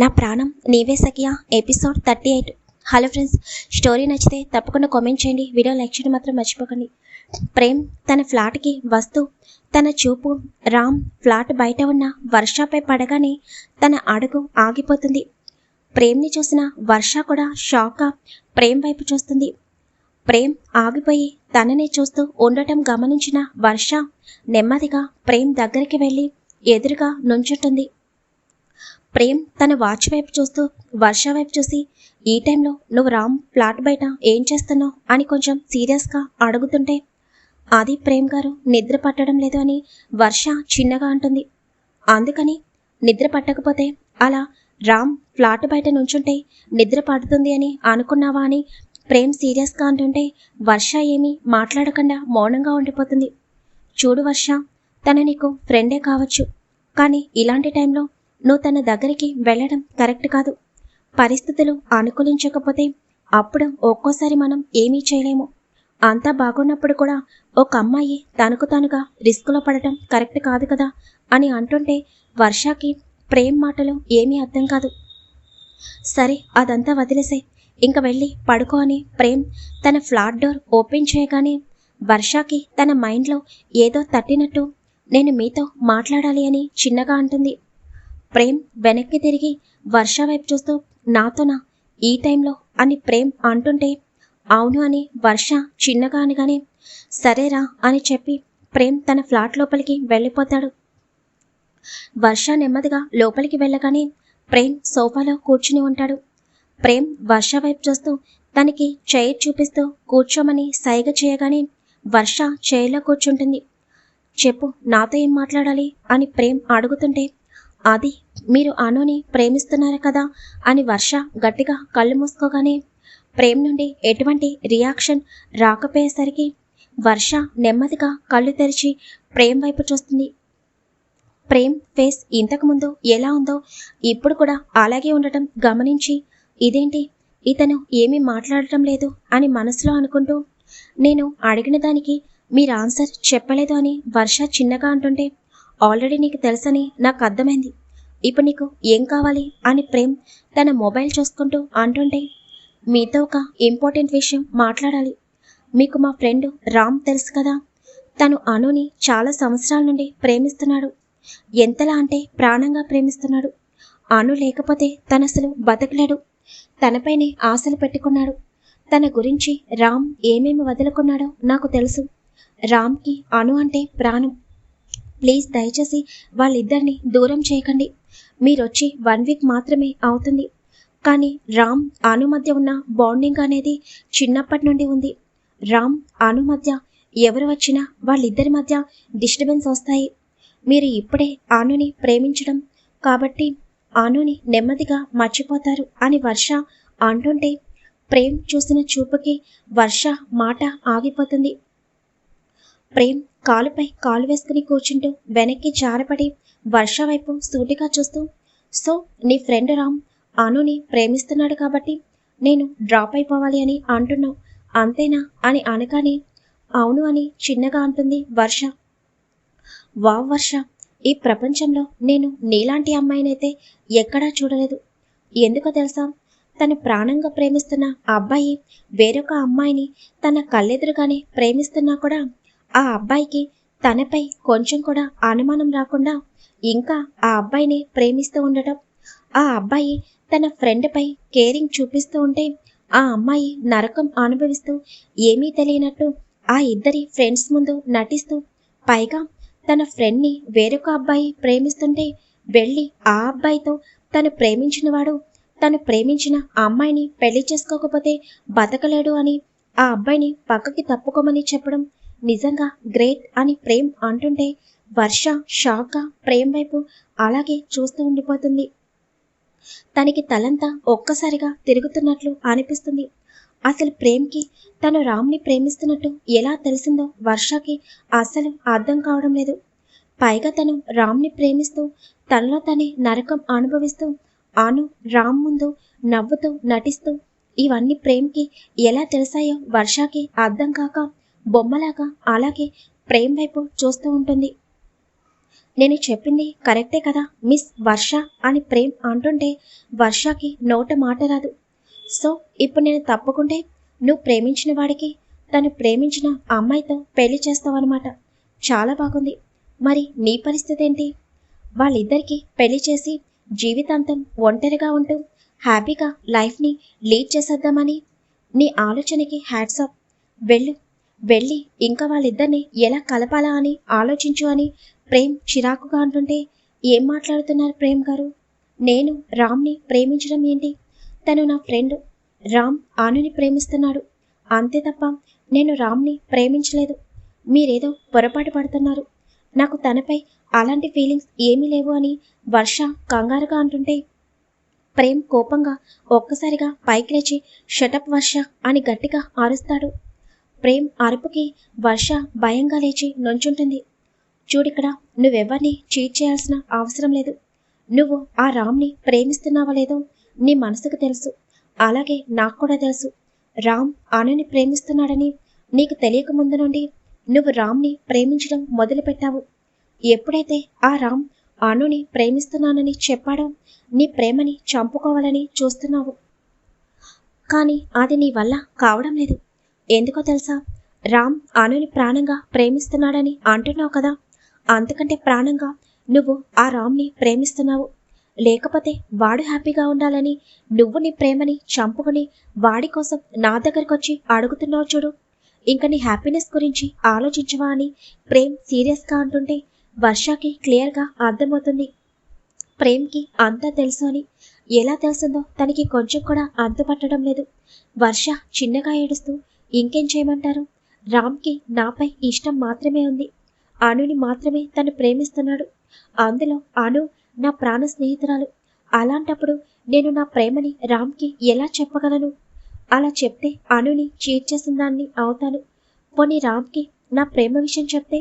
నా ప్రాణం నీవే సఖియా. Episode thirty eight. Hello friends story నచ్చితే తప్పకుండా కామెంట్ చేయండి. వీడియో లైక్ చేయడం మాత్రం మర్చిపోకండి. ప్రేమ్ తన ఫ్లాట్కి వస్తూ తన చూపు రామ్ ఫ్లాట్ బయట ఉన్న వర్షపై పడగానే తన అడుగు ఆగిపోతుంది. ప్రేమ్ని చూసిన వర్ష కూడా షాక్గా ప్రేమ్ వైపు చూస్తుంది. ప్రేమ్ ఆగిపోయి తననే చూస్తూ ఉండటం గమనించిన వర్ష నెమ్మదిగా ప్రేమ్ దగ్గరికి వెళ్ళి ఎదురుగా నుంచుంటుంది. ప్రేమ్ తన వాచ్ వైపు చూస్తూ వర్ష వైపు చూసి ఈ టైంలో నువ్వు రామ్ ఫ్లాట్ బయట ఏం చేస్తున్నావు అని కొంచెం సీరియస్గా అడుగుతుంటే అది ప్రేమ్ గారు నిద్ర పట్టడం లేదు అని వర్ష చిన్నగా అంటుంది. అందుకని నిద్ర పట్టకపోతే అలా రామ్ ఫ్లాట్ బయట నుంచుంటే నిద్ర పడుతుంది అని అనుకున్నావా అని ప్రేమ్ సీరియస్గా అంటుంటే వర్ష ఏమీ మాట్లాడకుండా మౌనంగా ఉండిపోతుంది. చూడు వర్ష తన నీకు ఫ్రెండే కావచ్చు. కానీ ఇలాంటి టైంలో నువ్వు తన దగ్గరికి వెళ్ళడం కరెక్ట్ కాదు. పరిస్థితులు అనుకూలించకపోతే అప్పుడు ఒక్కోసారి మనం ఏమీ చేయలేము. అంతా బాగున్నప్పుడు కూడా ఒక అమ్మాయి తనకు తానుగా రిస్కులో పడటం కరెక్ట్ కాదు కదా అని అంటుంటే వర్షాకి ప్రేమ్ మాటలు ఏమీ అర్థం కాదు. సరే అదంతా వదిలేసే ఇంక వెళ్ళి పడుకో అని ప్రేమ్ తన ఫ్లాట్ డోర్ ఓపెన్ చేయగానే వర్షాకి తన మైండ్లో ఏదో తట్టినట్టు నేను మీతో మాట్లాడాలి అని చిన్నగా అంటుంది. ప్రేమ్ వెనక్కి తిరిగి వర్ష వైపు చూస్తూ నాతోనా? ఈ టైంలో? అని ప్రేమ్ అంటుంటే అవును అని వర్ష చిన్నగా అనగానే సరేరా అని చెప్పి ప్రేమ్ తన ఫ్లాట్ లోపలికి వెళ్ళిపోతాడు. వర్ష నెమ్మదిగా లోపలికి వెళ్ళగానే ప్రేమ్ సోఫాలో కూర్చుని ఉంటాడు. ప్రేమ్ వర్ష వైపు చూస్తూ తనకి చైర్ చూపిస్తూ కూర్చోమని సైగ చేయగానే వర్ష చైర్లో కూర్చుంటుంది. చెప్పు నాతో ఏం మాట్లాడాలి? అని ప్రేమ్ అడుగుతుంటే అది మీరు అనుని ప్రేమిస్తున్నారు కదా? అని వర్ష గట్టిగా కళ్ళు మూసుకోగానే ప్రేమ్ నుండి ఎటువంటి రియాక్షన్ రాకపోయేసరికి వర్ష నెమ్మదిగా కళ్ళు తెరిచి ప్రేమ్ వైపు చూస్తుంది. ప్రేమ్ ఫేస్ ఇంతకుముందు ఎలా ఉందో ఇప్పుడు కూడా అలాగే ఉండటం గమనించి ఇదేంటి? ఇతను ఏమీ మాట్లాడటం లేదు అని మనసులో అనుకుంటూ నేను అడిగిన దానికి మీరు ఆన్సర్ చెప్పలేదు అని వర్ష చిన్నగా అంటుంటే ఆల్రెడీ నీకు తెలుసని నాకు అర్థమైంది. ఇప్పుడు నీకు ఏం కావాలి? అని ప్రేమ్ తన మొబైల్ చూసుకుంటూ అంటుంటే మీతో ఒక ఇంపార్టెంట్ విషయం మాట్లాడాలి. మీకు మా ఫ్రెండ్ రామ్ తెలుసు కదా? తను అనుని చాలా సంవత్సరాల నుండి ప్రేమిస్తున్నాడు. ఎంతలా అంటే ప్రాణంగా ప్రేమిస్తున్నాడు. అను లేకపోతే తనసలు బతకలేడు. తనపైనే ఆశలు పెట్టుకున్నాడు. తన గురించి రామ్ ఏమేమి వదులుకున్నాడో నాకు తెలుసు. రామ్కి అను అంటే ప్రాణం. ప్లీజ్ దయచేసి వాళ్ళిద్దరిని దూరం చేయకండి. మీరొచ్చి వన్ వీక్ మాత్రమే అవుతుంది. కానీ రామ్ అను మధ్య ఉన్న బాండింగ్ అనేది చిన్నప్పటి నుండి ఉంది. రామ్ అను మధ్య ఎవరు వచ్చినా వాళ్ళిద్దరి మధ్య డిస్టర్బెన్స్ వస్తాయి. మీరు ఇప్పుడే ఆనుని ప్రేమించడం కాబట్టి ఆనుని నెమ్మదిగా మర్చిపోతారు అని వర్ష అంటుంటే ప్రేమ్ చూసిన చూపుకి వర్ష మాట ఆగిపోతుంది. ప్రేమ్ కాలుపై కాలు వేసుకుని కూర్చుంటూ వెనక్కి జారపడి వర్ష వైపు సూటిగా చూస్తూ సో నీ ఫ్రెండ్ రామ్ అనుని ప్రేమిస్తున్నాడు కాబట్టి నేను డ్రాప్ అయిపోవాలి అని అంటున్నావు. అంతేనా? అని అనగానే అవును అని చిన్నగా అంటుంది వర్ష. వావ్ వర్ష ఈ ప్రపంచంలో నేను నీలాంటి అమ్మాయినైతే ఎక్కడా చూడలేదు. ఎందుకో తెలుసా? తన ప్రాణంగా ప్రేమిస్తున్న ఆ అబ్బాయి వేరొక అమ్మాయిని తన కళ్ళెదురుగానే ప్రేమిస్తున్నా కూడా ఆ అబ్బాయికి తనపై కొంచెం కూడా అనుమానం రాకుండా ఇంకా ఆ అబ్బాయిని ప్రేమిస్తూ ఉండటం. ఆ అబ్బాయి తన ఫ్రెండ్పై కేరింగ్ చూపిస్తూ ఉంటే ఆ అమ్మాయి నరకం అనుభవిస్తూ ఏమీ తెలియనట్టు ఆ ఇద్దరి ఫ్రెండ్స్ ముందు నటిస్తూ పైగా తన ఫ్రెండ్ని వేరొక అబ్బాయి ప్రేమిస్తుంటే వెళ్ళి ఆ అబ్బాయితో తను ప్రేమించినవాడు తను ప్రేమించిన అమ్మాయిని పెళ్ళి చేసుకోకపోతే బతకలేడు అని ఆ అబ్బాయిని పక్కకి తప్పుకోమని చెప్పడం నిజంగా గ్రేట్ అని ప్రేమ్ అంటుంటే వర్ష షాక్గా ప్రేమ్ వైపు అలాగే చూస్తూ ఉండిపోతుంది. తనకి తలంతా ఒక్కసారిగా తిరుగుతున్నట్లు అనిపిస్తుంది. అసలు ప్రేమ్కి తను రామ్ని ప్రేమిస్తున్నట్టు ఎలా తెలిసిందో వర్షకి అసలు అర్థం కావడం లేదు. పైగా తను రామ్ని ప్రేమిస్తూ తనలో తనే నరకం అనుభవిస్తూ ఆను రామ్ ముందు నవ్వుతూ నటిస్తూ ఇవన్నీ ప్రేమ్కి ఎలా తెలిసాయో వర్షకి అర్థం కాక బొమ్మలాగా అలాగే ప్రేమ్ వైపు చూస్తూ ఉంటుంది. నేను చెప్పింది కరెక్టే కదా మిస్ వర్ష అని ప్రేమ్ అంటుంటే వర్షకి నోట మాట రాదు. సో ఇప్పుడు నేను తప్పకుంటే నువ్వు ప్రేమించిన వాడికి తను ప్రేమించిన అమ్మాయితో పెళ్ళి చేస్తావన్నమాట. చాలా బాగుంది. మరి నీ పరిస్థితి ఏంటి? వాళ్ళిద్దరికీ పెళ్ళి చేసి జీవితాంతం ఒంటరిగా ఉంటూ హ్యాపీగా లైఫ్ని లీడ్ చేసేద్దామని నీ ఆలోచనకి హ్యాట్సాప్ వెళ్ళు వెళ్ళి ఇంకా వాళ్ళిద్దరిని ఎలా కలపాలా అని ఆలోచించు అని ప్రేమ్ చిరాకుగా అంటుంటే ఏం మాట్లాడుతున్నారు ప్రేమ్ గారు? నేను రామ్ని ప్రేమించడం ఏంటి? తను నా ఫ్రెండ్. రామ్ ఆనుని ప్రేమిస్తున్నాడు. అంతే తప్ప నేను రామ్ని ప్రేమించలేదు. మీరేదో పొరపాటు పడుతున్నారు. నాకు తనపై అలాంటి ఫీలింగ్స్ ఏమీ లేవు అని వర్ష కంగారుగా అంటుంటే ప్రేమ్ కోపంగా ఒక్కసారిగా పైకి లేచి షటప్ వర్ష అని గట్టిగా ఆరుస్తాడు. ప్రేమ్ అరుపుకి వర్ష భయంగా లేచి నుంచుంటుంది. చూడిక్కడ నువ్వెవరిని చీట్ చేయాల్సిన అవసరం లేదు. నువ్వు ఆ రామ్ని ప్రేమిస్తున్నావా లేదో నీ మనసుకు తెలుసు. అలాగే నాకు కూడా తెలుసు. రామ్ ఆనని ప్రేమిస్తున్నాడని నీకు తెలియక ముందు నుండి నువ్వు రామ్ని ప్రేమించడం మొదలుపెట్టావు. ఎప్పుడైతే ఆ రామ్ అనుని ప్రేమిస్తున్నానని చెప్పాడో నీ ప్రేమని చంపుకోవాలని చూస్తున్నావు. కానీ అది నీ వల్ల కావడం లేదు. ఎందుకో తెలుసా? రామ్ అనుని ప్రాణంగా ప్రేమిస్తున్నాడని అంటున్నావు కదా. అంతకంటే ప్రాణంగా నువ్వు ఆ రామ్ని ప్రేమిస్తున్నావు. లేకపోతే వాడు హ్యాపీగా ఉండాలని నువ్వు నీ ప్రేమని చంపుకుని వాడి కోసం నా దగ్గరకు వచ్చి అడుగుతున్నావు చూడు. ఇంక నీ హ్యాపీనెస్ గురించి ఆలోచించవా అని ప్రేమ్ సీరియస్గా అంటుంటే వర్షాకి క్లియర్గా అర్థమవుతుంది. ప్రేమ్కి అంతా తెలుసు అని ఎలా తెలిసిందో తనకి కొంచెం కూడా అంతుపట్టడం లేదు. వర్ష చిన్నగా ఏడుస్తూ ఇంకేం చేయమంటారు? రామ్కి నాపై ఇష్టం మాత్రమే ఉంది. అనుని మాత్రమే తను ప్రేమిస్తున్నాడు. అందులో అను నా ప్రాణ స్నేహితురాలు. అలాంటప్పుడు నేను నా ప్రేమని రామ్కి ఎలా చెప్పగలను? అలా చెప్తే అనుని చీట్ చేసిన దాన్ని అవుతాను. పోనీ రామ్కి నా ప్రేమ విషయం చెప్తే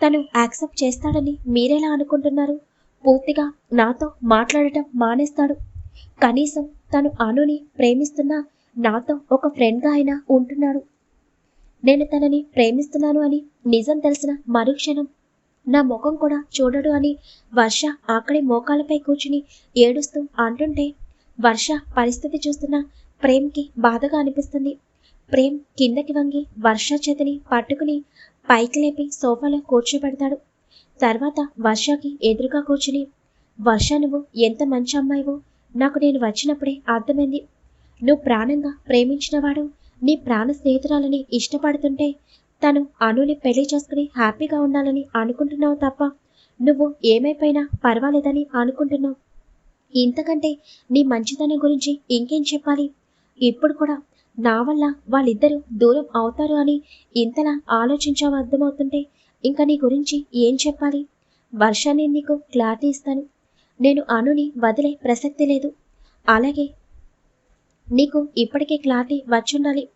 తను యాక్సెప్ట్ చేస్తాడని మీరెలా అనుకుంటున్నారు? పూర్తిగా నాతో మాట్లాడటం మానేస్తాడు. కనీసం తను అనుని ప్రేమిస్తున్నా నాతో ఒక ఫ్రెండ్గా ఆయన ఉంటున్నాడు. నేను తనని ప్రేమిస్తున్నాను అని నిజం తెలిసిన మరుక్షణం నా ముఖం కూడా చూడడు అని వర్ష అక్కడే మోకాలపై కూర్చుని ఏడుస్తూ అంటుంటే వర్ష పరిస్థితి చూస్తున్న ప్రేమ్కి బాధగా అనిపిస్తుంది. ప్రేమ్ కిందకి వంగి వర్ష చేతిని పట్టుకుని పైకి లేపి సోఫాలో కూర్చోబెడతాడు. తర్వాత వర్షకి ఎదురుగా కూర్చుని వర్ష నువ్వు ఎంత మంచి అమ్మాయివో? నాకు నేను వచ్చినప్పుడే అర్థమైంది. నువ్వు ప్రాణంగా ప్రేమించినవాడు. నీ ప్రాణ స్నేహితురాలని ఇష్టపడుతుంటే తను అనుని పెళ్ళి చేసుకుని హ్యాపీగా ఉండాలని అనుకుంటున్నావు తప్ప నువ్వు ఏమైపోయినా పర్వాలేదని అనుకుంటున్నావు. ఇంతకంటే నీ మంచితనం గురించి ఇంకేం చెప్పాలి? ఇప్పుడు కూడా నా వల్ల వాళ్ళిద్దరూ దూరం అవుతారు అని ఇంతలా ఆలోచించావు అర్థమవుతుంటే ఇంకా నీ గురించి ఏం చెప్పాలి? వర్షాన్ని నీకు క్లారిటీ ఇస్తాను. నేను అనుని వదిలే ప్రసక్తి లేదు. అలాగే నీకు ఇప్పటికే క్లారిటీ వచ్చుండాలి.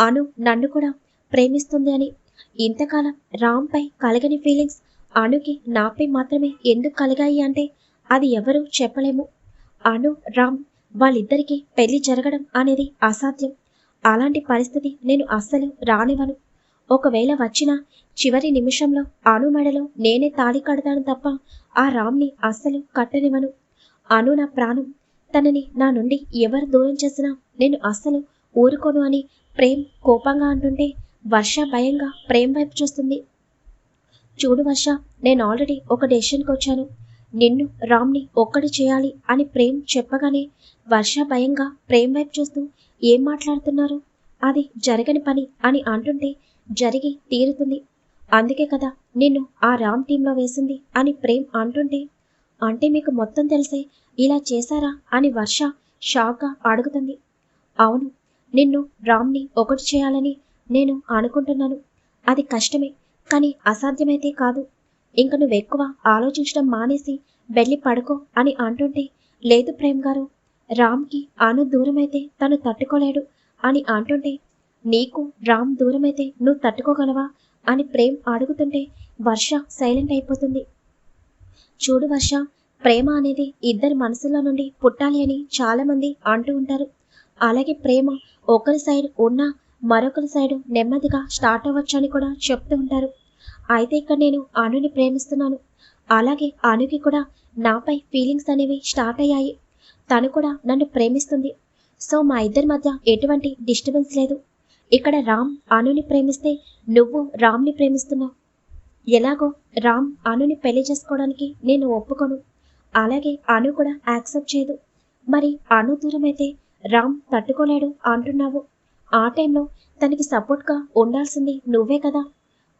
అను నన్ను కూడా ప్రేమిస్తుంది అని. ఇంతకాలం రామ్పై కలగని ఫీలింగ్స్ అనుకి నాపై మాత్రమే ఎందుకు కలిగాయి అంటే అది ఎవరు చెప్పలేము. అను రామ్ వాళ్ళిద్దరికీ పెళ్ళి జరగడం అనేది అసాధ్యం. అలాంటి పరిస్థితి నేను అస్సలు రానివ్వను. ఒకవేళ వచ్చిన చివరి నిమిషంలో అను మెడలో నేనే తాళి కడతాను తప్ప ఆ రామ్ని అస్సలు కట్టనివ్వను. అను నా ప్రాణం తనని నా నుండి ఎవరు దూరం చేసినా నేను అస్సలు ఊరుకోను అని ప్రేమ్ కోపంగా అంటుంటే వర్ష భయంగా ప్రేమ్ వైపు చూస్తుంది. చూడు వర్ష నేను ఆల్రెడీ ఒక డెసిషన్కి వచ్చాను. నిన్ను రామ్ని ఒక్కడి చేయాలి అని ప్రేమ్ చెప్పగానే వర్ష భయంగా ప్రేమ్ వైపు చూస్తూ ఏం మాట్లాడుతున్నారు? అది జరగని పని అని అంటుంటే జరిగి తీరుతుంది. అందుకే కదా నిన్ను ఆ రామ్ టీంలో వేసింది అని ప్రేమ్ అంటుంటే అంటే మీకు మొత్తం తెలిసే ఇలా చేశారా అని వర్ష షాక్గా అడుగుతుంది. అవును నిన్ను రామ్ని ఒకటి చేయాలని నేను అనుకుంటున్నాను. అది కష్టమే కానీ అసాధ్యమైతే కాదు. ఇంక నువ్వు ఎక్కువ ఆలోచించడం మానేసి వెళ్ళి పడుకో అని అంటుంటే లేదు ప్రేమ్ గారు రామ్కి అను దూరమైతే తను తట్టుకోలేడు అని అంటుంటే నీకు రామ్ దూరమైతే నువ్వు తట్టుకోగలవా అని ప్రేమ్ అడుగుతుంటే వర్ష సైలెంట్ అయిపోతుంది. చూడు వర్ష ప్రేమ అనేది ఇద్దరి మనసులో నుండి పుట్టాలి అని చాలామంది అంటూ ఉంటారు. అలాగే ప్రేమ ఒకరి సైడ్ ఉన్నా మరొకరి సైడ్ నెమ్మదిగా స్టార్ట్ అవ్వచ్చు అని కూడా చెప్తూ ఉంటారు. అయితే ఇక్కడ నేను అనుని ప్రేమిస్తున్నాను. అలాగే అనుకి కూడా నాపై ఫీలింగ్స్ అనేవి స్టార్ట్ అయ్యాయి. తను కూడా నన్ను ప్రేమిస్తుంది. సో మా ఇద్దరి మధ్య ఎటువంటి డిస్టర్బెన్స్ లేదు. ఇక్కడ రామ్ అనుని ప్రేమిస్తే నువ్వు రామ్ని ప్రేమిస్తున్నావు. ఎలాగో రామ్ అనుని పెళ్ళి చేసుకోవడానికి నేను ఒప్పుకోను. అలాగే అను కూడా యాక్సెప్ట్ చేయదు. మరి అను దూరమైతే రామ్ తట్టుకోలేడు అంటున్నావు. ఆ టైంలో తనకి సపోర్ట్గా ఉండాల్సింది నువ్వే కదా.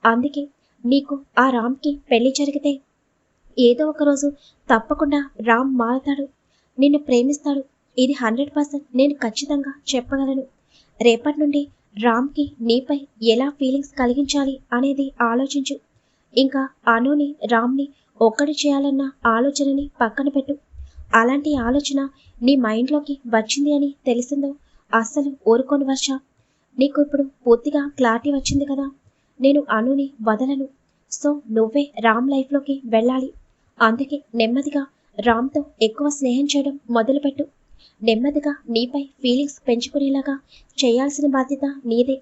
అందుకే నీకు ఆ రామ్కి పెళ్ళి జరిగితే ఏదో ఒక రోజు తప్పకుండా రామ్ మారతాడు. నిన్ను ప్రేమిస్తాడు. ఇది హండ్రెడ్ పర్సెంట్ నేను ఖచ్చితంగా చెప్పగలను. రేపటి నుండి రామ్కి నీపై ఎలా ఫీలింగ్స్ కలిగించాలి అనేది ఆలోచించు. ఇంకా అనుని రామ్ని ఒక్కడి చేయాలన్న ఆలోచనని పక్కన పెట్టు. అలాంటి ఆలోచన నీ మైండ్లోకి వచ్చింది అని తెలిసిందో అస్సలు ఊరుకోని వర్ష. నీకు ఇప్పుడు పూర్తిగా క్లారిటీ వచ్చింది కదా? నేను అనుని వదలను. సో నువ్వే రామ్ లైఫ్లోకి వెళ్ళాలి. అందుకే నెమ్మదిగా రామ్తో ఎక్కువ స్నేహం చేయడం మొదలుపెట్టు. నెమ్మదిగా నీపై ఫీలింగ్స్ పెంచుకునేలాగా చేయాల్సిన బాధ్యత నీదే.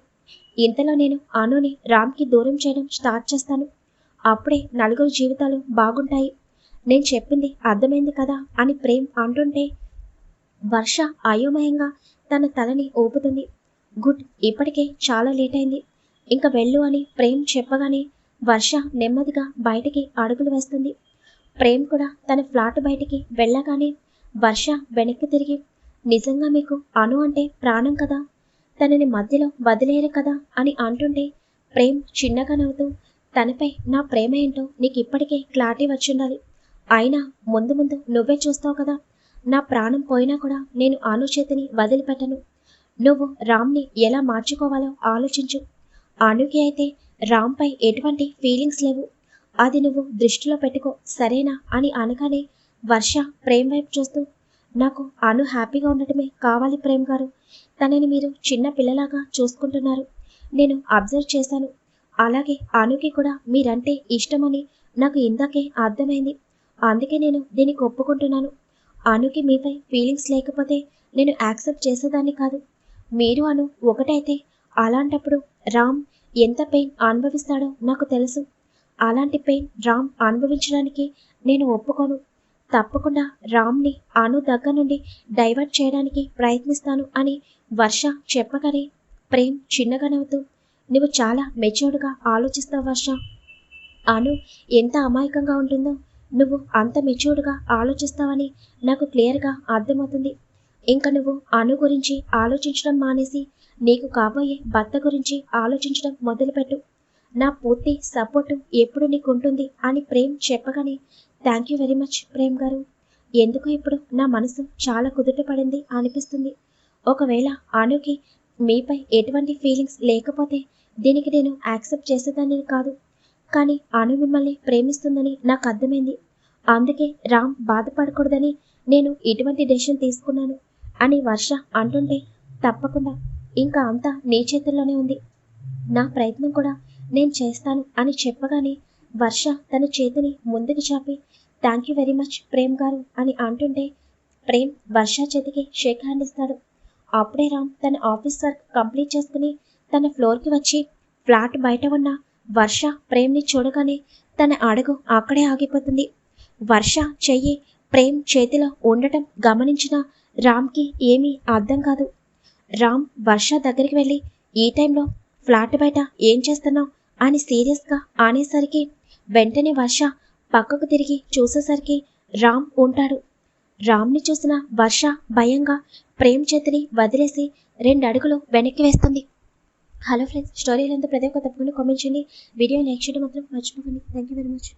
ఇంతలో నేను అనుని రామ్కి దూరం చేయడం స్టార్ట్ చేస్తాను. అప్పుడే నలుగురు జీవితాలు బాగుంటాయి. నేను చెప్పింది అర్థమైంది కదా అని ప్రేమ్ అంటుంటే వర్ష అయోమయంగా తన తలని ఊపుతుంది. గుడ్ ఇప్పటికే చాలా లేట్ అయింది. ఇంకా వెళ్ళు అని ప్రేమ్ చెప్పగానే వర్ష నెమ్మదిగా బయటికి అడుగులు వేస్తుంది. ప్రేమ్ కూడా తన ఫ్లాట్ బయటికి వెళ్ళగానే వర్ష వెనక్కి తిరిగి నిజంగా మీకు అను అంటే ప్రాణం కదా? తనని మధ్యలో వదిలేరు కదా? అని అంటుంటే ప్రేమ్ చిన్నగా నవ్వుతూ తనపై నా ప్రేమ ఏంటో నీకు ఇప్పటికే క్లారిటీ వచ్చిండాలి. అయినా ముందు ముందు నువ్వే చూస్తావు కదా. నా ప్రాణం పోయినా కూడా నేను అనుచేతిని వదిలిపెట్టను. నువ్వు రామ్ని ఎలా మార్చుకోవాలో ఆలోచించు. అనుకి అయితే రామ్పై ఎటువంటి ఫీలింగ్స్ లేవు. అది నువ్వు దృష్టిలో పెట్టుకో సరేనా అని అనగానే వర్ష ప్రేమ్ వైపు చూస్తూ నాకు అను హ్యాపీగా ఉండటమే కావాలి ప్రేమ్ గారు. తనని మీరు చిన్న పిల్లలాగా చూసుకుంటున్నారు. నేను అబ్జర్వ్ చేశాను. అలాగే అనుకి కూడా మీరంటే ఇష్టమని నాకు ఇందాకే అర్థమైంది. అందుకే నేను దీనికి ఒప్పుకుంటున్నాను. అనుకి మీపై ఫీలింగ్స్ లేకపోతే నేను యాక్సెప్ట్ చేసేదాన్ని కాదు. మీరు అను ఒకటైతే అలాంటప్పుడు రామ్ ఎంత పెయిన్ అనుభవిస్తాడో నాకు తెలుసు. అలాంటి పెయిన్ రామ్ అనుభవించడానికి నేను ఒప్పుకోను. తప్పకుండా రామ్ని అను దగ్గర నుండి డైవర్ట్ చేయడానికి ప్రయత్నిస్తాను అని వర్ష చెప్పగానే ప్రేమ్ చిన్నగా నవ్వుతూ నువ్వు చాలా మెచ్యూర్డ్గా ఆలోచిస్తావు వర్ష. అను ఎంత అమాయకంగా ఉంటుందో. నువ్వు అంత మెచ్యూర్డ్గా ఆలోచిస్తావని నాకు క్లియర్గా అర్థమవుతుంది. ఇంకా నువ్వు అను గురించి ఆలోచించడం మానేసి నీకు కాబోయే భర్త గురించి ఆలోచించడం మొదలుపెట్టు. నా పూర్తి సపోర్టు ఎప్పుడు నీకు ఉంటుంది అని ప్రేమ్ చెప్పగానే thank you very much Prem garu. ఎందుకు ఇప్పుడు నా మనసు చాలా కుదుట పడింది అనిపిస్తుంది. ఒకవేళ అనుకి మీపై ఎటువంటి ఫీలింగ్స్ లేకపోతే దీనికి నేను యాక్సెప్ట్ చేసేదాన్ని కాదు. కానీ అను మిమ్మల్ని ప్రేమిస్తుందని నాకు అర్థమైంది. అందుకే రామ్ బాధపడకూడదని నేను ఇటువంటి డెసిషన్ తీసుకున్నాను అని వర్ష అంటుంటే తప్పకుండా ఇంకా అంతా నీ చేతుల్లోనే ఉంది. నా ప్రయత్నం కూడా నేను చేస్తాను అని చెప్పగానే వర్ష తన చేతిని ముందుకు చాపి thank you very much Prem garu అని అంటుంటే ప్రేమ్ వర్ష చేతికి షేక్ హ్యాండ్ ఇస్తాడు. అప్పుడే రామ్ తన ఆఫీస్ వర్క్ కంప్లీట్ చేసుకుని తన ఫ్లోర్కి వచ్చి ఫ్లాట్ బయట ఉన్న వర్ష ప్రేమ్ని చూడగానే తన అడుగు అక్కడే ఆగిపోతుంది. వర్ష చెయ్యి ప్రేమ్ చేతిలో ఉండటం గమనించిన రామ్కి ఏమీ అర్థం కాదు. రామ్ వర్ష దగ్గరికి వెళ్ళి ఈ టైంలో ఫ్లాట్ బయట ఏం చేస్తున్నావు? అని సీరియస్గా అనేసరికి వెంటనే వర్ష పక్కకు తిరిగి చూసేసరికి రామ్ ఉంటాడు. రామ్ని చూసిన వర్ష భయంగా ప్రేమ్ చేతిని వదిలేసి రెండు అడుగులు వెనక్కి వేస్తుంది. హలో ఫ్రెండ్స్ స్టోరీలంతా ప్రతి ఒక్క తప్పకుండా కామెంట్ చేయండి. వీడియో లైక్ చేయడం మాత్రం మర్చిపోకండి. Thank you very much